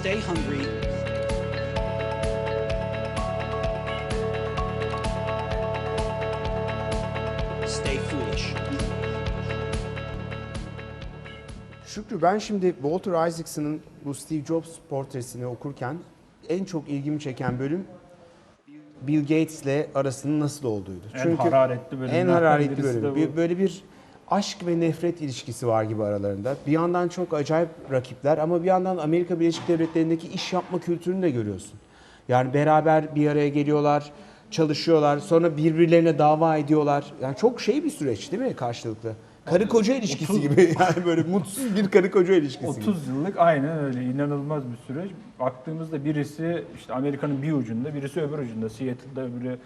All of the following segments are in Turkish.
Stay hungry. Stay foolish. Şükrü ben şimdi Walter Isaacson'ın bu Steve Jobs portresini okurken en çok ilgimi çeken bölüm Bill Gates'le arasının nasıl olduğuydu. En hararetli En bölümlerden hararetli birisi de bölüm. bu. Bir, böyle bir aşk ve nefret ilişkisi var gibi aralarında. Bir yandan çok acayip rakipler ama bir yandan Amerika Birleşik Devletleri'ndeki iş yapma kültürünü de görüyorsun. Yani beraber bir araya geliyorlar, çalışıyorlar, sonra birbirlerine dava ediyorlar. Yani çok şey bir süreç değil mi karşılıklı? Karı koca ilişkisi 30 gibi yani böyle mutsuz bir karı koca ilişkisi gibi. 30 yıllık aynen öyle inanılmaz bir süreç. Baktığımızda birisi işte Amerika'nın bir ucunda, birisi öbür ucunda. Seattle'da öbürü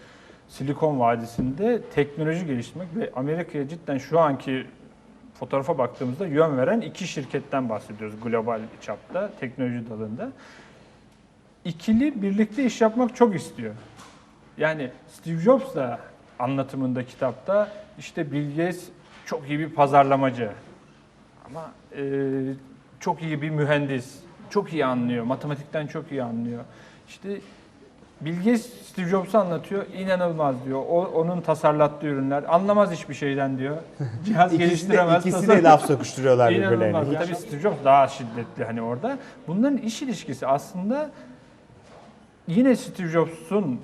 Silikon Vadisi'nde teknoloji geliştirmek ve Amerika'ya cidden şu anki fotoğrafa baktığımızda yön veren iki şirketten bahsediyoruz global çapta, teknoloji dalında. İkili birlikte iş yapmak çok istiyor. Yani Steve Jobs da anlatımında kitapta işte Bill Gates çok iyi bir pazarlamacı. Ama e, çok iyi bir mühendis. Çok iyi anlıyor. Matematikten çok iyi anlıyor. İşte Bill Gates Steve Jobs'u anlatıyor. inanılmaz diyor. O, onun tasarlattığı ürünler. Anlamaz hiçbir şeyden diyor. Cihaz İkisi de, geliştiremez. ikisi tasar- de laf sokuşturuyorlar İnanılmaz. birbirlerine. Tabii Steve Jobs daha şiddetli hani orada. Bunların iş ilişkisi aslında yine Steve Jobs'un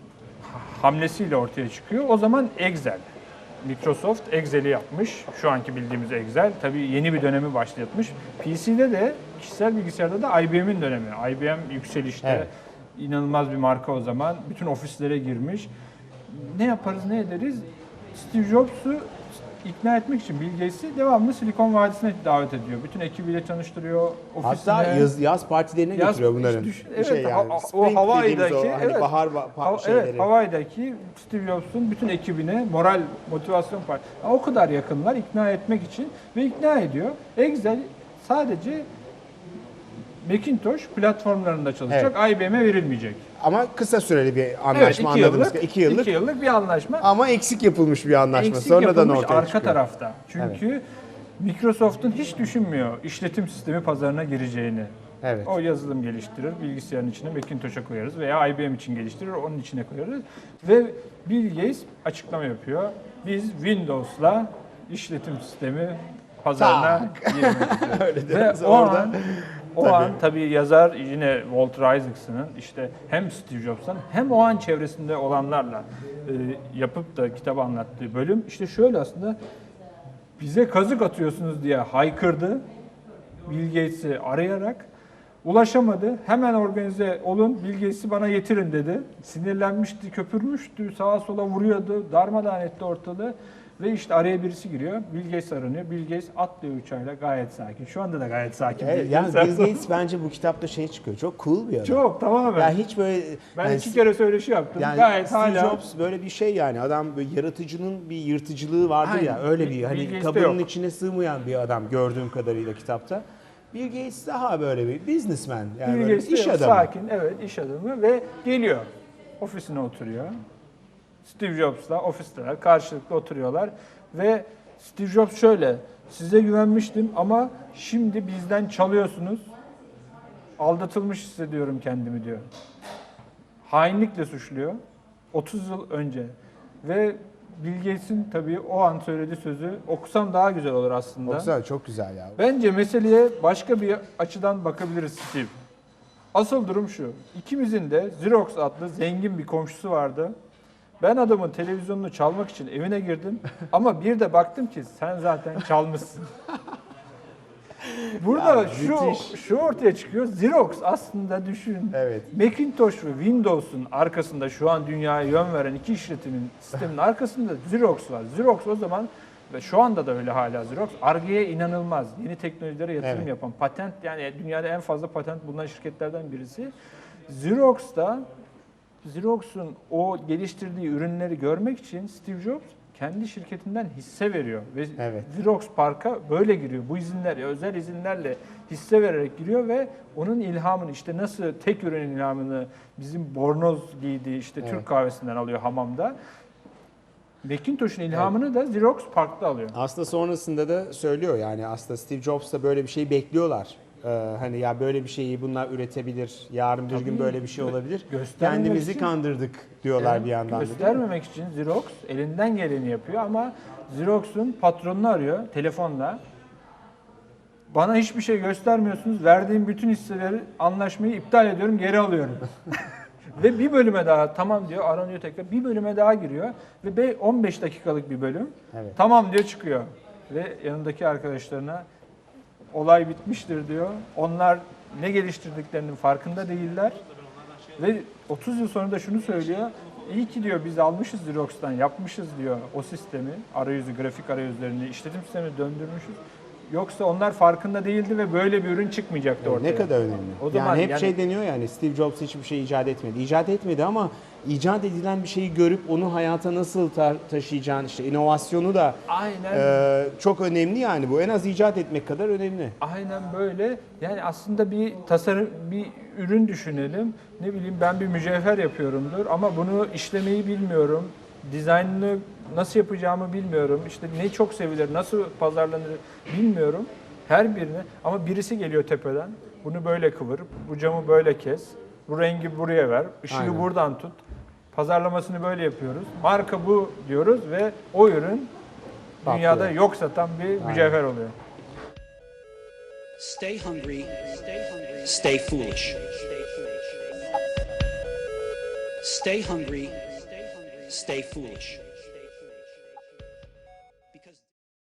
hamlesiyle ortaya çıkıyor. O zaman Excel. Microsoft Excel'i yapmış. Şu anki bildiğimiz Excel. Tabii yeni bir dönemi başlatmış. PC'de de kişisel bilgisayarda da IBM'in dönemi. IBM yükselişte. Evet. İnanılmaz bir marka o zaman. Bütün ofislere girmiş. Ne yaparız ne ederiz? Steve Jobs'u ikna etmek için Bill Gates'i devamlı Silikon Vadisi'ne davet ediyor. Bütün ekibiyle tanıştırıyor. Ofisine. Hatta yaz, yaz partilerine Yaz- götürüyor bunların. Bir evet, şey yani. ha- o Hawaii'deki, o hani evet. bahar Ha- şeyleri. evet, Hawaii'deki Steve Jobs'un bütün ekibine moral, motivasyon part. O kadar yakınlar ikna etmek için ve ikna ediyor. Excel sadece Macintosh platformlarında çalışacak, IBM'e verilmeyecek. Ama kısa süreli bir Evet, anlaşma iki anladığımız yıllık, iki yıllık. iki yıllık bir anlaşma. Ama eksik yapılmış bir anlaşma. Eksik Sonradan yapılmış ortaya arka çıkıyor. tarafta. Çünkü Microsoft'un hiç düşünmüyor işletim sistemi pazarına gireceğini. Evet. O yazılım geliştirir, bilgisayarın içine Macintosh'a koyarız veya IBM için geliştirir, onun içine koyarız. Ve Bill Gates açıklama yapıyor. Biz Windows'la işletim sistemi pazarına girmek istiyoruz. Ve o orada. an, o an tabii yazar yine Walter Isaacson'ın işte hem Steve Jobs'tan hem o an çevresinde olanlarla e, yapıp da kitabı anlattığı bölüm işte şöyle aslında bize kazık atıyorsunuz diye haykırdı. Bill Gates'i arayarak ulaşamadı. Hemen organize olun Bill Gates'i bana getirin dedi. Sinirlenmişti, köpürmüştü, sağa sola vuruyordu, darmadağın etti ortalığı. Ve işte araya birisi giriyor. Bill Gates aranıyor. Bill Gates atlıyor uçağıyla gayet sakin. Şu anda da gayet sakin. Evet, yani. Bill Gates bence bu kitapta şey çıkıyor. Çok cool bir adam. Çok tamamen. Yani hiç böyle ben yani, iki kere söyleşi yaptım. yani gayet Steve hala Jobs böyle bir şey yani adam böyle yaratıcının bir yırtıcılığı vardır ya Aynen. öyle Bill- bir hani kabının yok. içine sığmayan bir adam gördüğüm kadarıyla kitapta. Bill Gates daha böyle bir businessman yani Bill Gates iş adamı. Sakin, evet iş adamı ve geliyor. Ofisine oturuyor. Steve Jobs'la ofisteler karşılıklı oturuyorlar ve Steve Jobs şöyle, size güvenmiştim ama şimdi bizden çalıyorsunuz. Aldatılmış hissediyorum kendimi diyor. Hainlikle suçluyor. 30 yıl önce. Ve Bill Gates'in tabii o an söylediği sözü okusam daha güzel olur aslında. Güzel, çok güzel ya. Bence meseleye başka bir açıdan bakabiliriz Steve. Asıl durum şu. İkimizin de Xerox adlı zengin bir komşusu vardı. Ben adamın televizyonunu çalmak için evine girdim ama bir de baktım ki sen zaten çalmışsın. Burada Ya, şu müthiş. şu ortaya çıkıyor. Xerox aslında düşün. Evet. Macintosh ve Windows'un arkasında şu an dünyaya yön veren iki işletimin sistemin arkasında Xerox var. Xerox o zaman ve şu anda da öyle hala Xerox. Arge'ye inanılmaz. Yeni teknolojilere yatırım Evet. yapan, patent yani dünyada en fazla patent bulunan şirketlerden birisi. Xerox da Xerox'un o geliştirdiği ürünleri görmek için Steve Jobs kendi şirketinden hisse veriyor ve Evet. Xerox Park'a böyle giriyor. Bu izinler, özel izinlerle hisse vererek giriyor ve onun ilhamını işte nasıl tek ürün ilhamını bizim bornoz giydiği işte Evet. Türk kahvesinden alıyor hamamda. Macintosh'un ilhamını da Xerox Park'ta alıyor. Aslında sonrasında da söylüyor yani aslında Steve Jobs'ta böyle bir şey bekliyorlar. Ee, hani ya böyle bir şeyi bunlar üretebilir, yarın bir gün Tabii. böyle bir şey olabilir. Kendimizi için- kandırdık diyorlar Evet, bir yandan. da? Göstermemek için Xerox elinden geleni yapıyor ama Xerox'un patronunu arıyor telefonla. Bana hiçbir şey göstermiyorsunuz. Verdiğim bütün hisseleri, anlaşmayı iptal ediyorum, geri alıyorum. ve bir bölüme daha tamam diyor, aranıyor tekrar. Bir bölüme daha giriyor ve be- 15 dakikalık bir bölüm. Evet. Tamam diyor çıkıyor. Ve yanındaki arkadaşlarına olay bitmiştir diyor. Onlar ne geliştirdiklerinin farkında değiller. Ve 30 yıl sonra da şunu söylüyor. İyi ki diyor biz almışız Xerox'tan, yapmışız diyor o sistemi, arayüzü, grafik arayüzlerini, işletim sistemini döndürmüşüz. Yoksa onlar farkında değildi ve böyle bir ürün çıkmayacaktı ortaya. Ne kadar önemli. O zaman yani hep yani- şey deniyor yani Steve Jobs hiçbir şey icat etmedi. İcat etmedi ama icat edilen bir şeyi görüp onu hayata nasıl ta- taşıyacağın işte inovasyonu da Aynen. e, çok önemli yani bu. En az icat etmek kadar önemli. Aynen böyle. Yani aslında bir tasarım, bir ürün düşünelim. Ne bileyim ben bir mücevher yapıyorumdur ama bunu işlemeyi bilmiyorum. Dizaynını nasıl yapacağımı bilmiyorum. İşte ne çok sevilir, nasıl pazarlanır bilmiyorum. Her birine ama birisi geliyor tepeden. Bunu böyle kıvır, bu camı böyle kes, bu rengi buraya ver, ışığı Aynen. buradan tut. Pazarlamasını böyle yapıyoruz. Marka bu diyoruz ve o ürün dünyada yok satan bir mücevher oluyor. Stay hungry. Stay foolish. Stay hungry. Stay foolish.